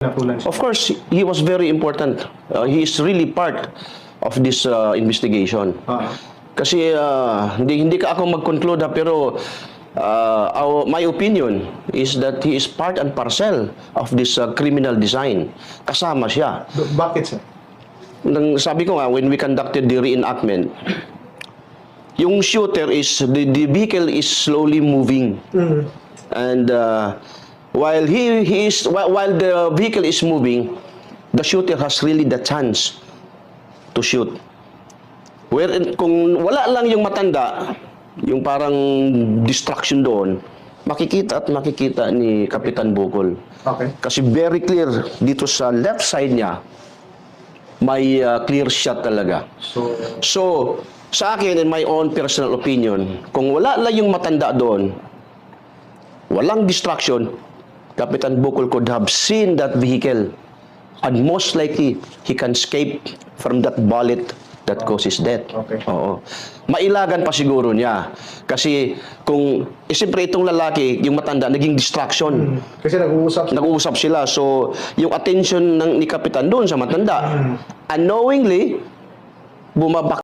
Of course, he was very important. Uh, he is really part of this uh, investigation. Ah. Kasi uh, hindi hindi ka ako mag-conclude ha, pero uh, our, my opinion is that he is part and parcel of this uh, criminal design. Kasama siya. Bakit sir? Nang sabi ko nga when we conducted the reenactment, yung shooter is the, the vehicle is slowly moving. And uh, while he, he is while, the vehicle is moving, the shooter has really the chance to shoot. Where kung wala lang yung matanda, yung parang distraction doon, makikita at makikita ni Kapitan Bukol. Okay. Kasi very clear dito sa left side niya, may uh, clear shot talaga. So, So, sa akin, in my own personal opinion, kung wala lang yung matanda doon, walang distraction, Kapitan Bukol could have seen that vehicle and most likely he can escape from that bullet that causes death. Okay. Oo. Mailagan pa siguro niya. Kasi kung, eh, siyempre itong lalaki, yung matanda, naging distraction. kasi nag-uusap Nag-uusap sila. So, yung attention ng ni Kapitan doon sa matanda, unknowingly, bumabak